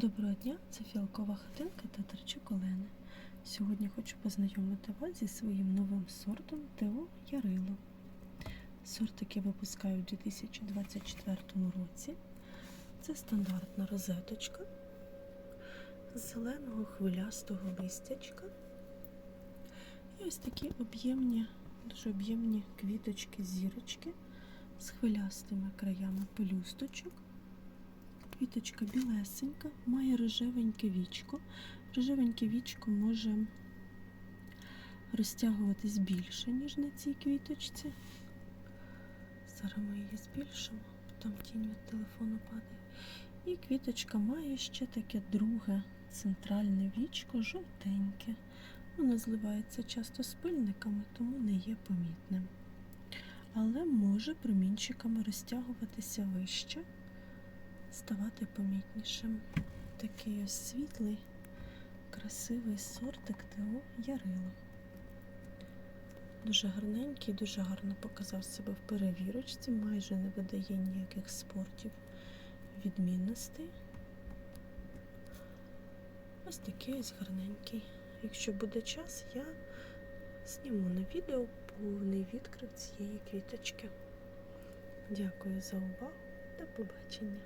Доброго дня, це фіалкова хатинка та Тарчук Олени. Сьогодні хочу познайомити вас зі своїм новим сортом ТО Ярило. Сорт, який випускаю у 2024 році. Це стандартна розеточка з зеленого хвилястого листячка. І ось такі об'ємні, дуже об'ємні квіточки, зірочки з хвилястими краями пелюсточок. Квіточка білесенька, має рожевеньке вічко. Рожевеньке вічко може розтягуватись більше, ніж на цій квіточці. Зараз ми її збільшимо, там тінь від телефону падає. І квіточка має ще таке друге центральне вічко, жовтеньке. Воно зливається часто з пильниками, тому не є помітним. Але може промінчиками розтягуватися вище ставати помітнішим. Такий ось світлий, красивий сортик ТО Ярило. Дуже гарненький, дуже гарно показав себе в перевірочці, майже не видає ніяких спортів відмінностей. Ось такий ось гарненький. Якщо буде час, я зніму на відео повний відкрив цієї квіточки. Дякую за увагу. До побачення.